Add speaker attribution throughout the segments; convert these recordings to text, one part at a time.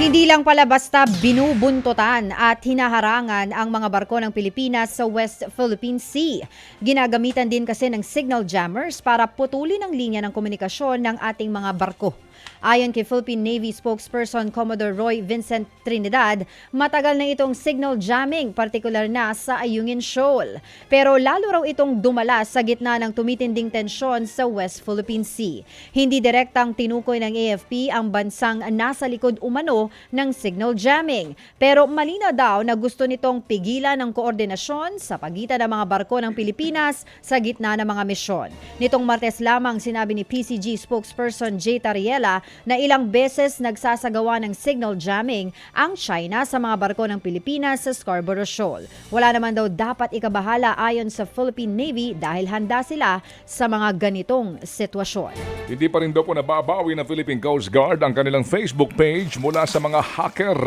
Speaker 1: Hindi lang pala basta binubuntutan at hinaharangan ang mga barko ng Pilipinas sa West Philippine Sea. Ginagamitan din kasi ng signal jammers para putulin ang linya ng komunikasyon ng ating mga barko. Ayon kay Philippine Navy spokesperson Commodore Roy Vincent Trinidad, matagal na itong signal jamming, partikular na sa Ayungin Shoal. Pero lalo raw itong dumala sa gitna ng tumitinding tensyon sa West Philippine Sea. Hindi direktang tinukoy ng AFP ang bansang nasa likod umano ng signal jamming. Pero malina daw na gusto nitong pigilan ng koordinasyon sa pagitan ng mga barko ng Pilipinas sa gitna ng mga misyon. Nitong Martes lamang sinabi ni PCG spokesperson Jay Tariela na ilang beses nagsasagawa ng signal jamming ang China sa mga barko ng Pilipinas sa Scarborough Shoal. Wala naman daw dapat ikabahala ayon sa Philippine Navy dahil handa sila sa mga ganitong sitwasyon.
Speaker 2: Hindi pa rin daw po nababawi ng Philippine Coast Guard ang kanilang Facebook page mula sa mga hacker.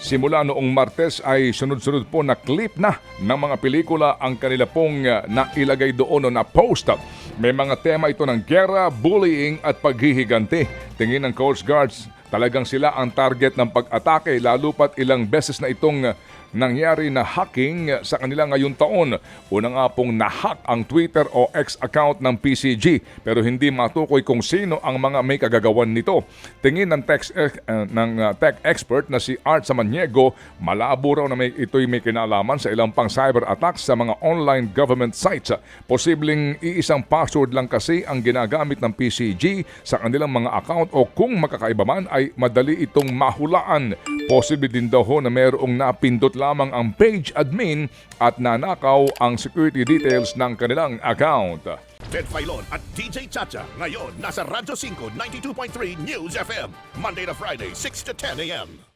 Speaker 2: Simula noong Martes ay sunod-sunod po na clip na ng mga pelikula ang kanila pong uh, nailagay doon o na-post. May mga tema ito ng gera, bullying at paghihiganti. Tingin ng Coast Guards, talagang sila ang target ng pag-atake lalo pat ilang beses na itong uh, nangyari na hacking sa kanila ngayong taon. Una nga pong nahack ang Twitter o X account ng PCG pero hindi matukoy kung sino ang mga may kagagawan nito. Tingin ng tech, eh, uh, ng uh, tech expert na si Art Samaniego, malabo raw na may, ito'y may kinalaman sa ilang pang cyber attacks sa mga online government sites. Posibleng iisang password lang kasi ang ginagamit ng PCG sa kanilang mga account o kung makakaiba man ay madali itong mahulaan. Posible din daw ho na mayroong napindot lamang ang page admin at nanakaw ang security details ng kanilang account.
Speaker 3: Ted Filon at DJ Chacha. Ngayon, nasa Radyo 5, 92.3 News FM. Monday to Friday, 6 to 10 a.m.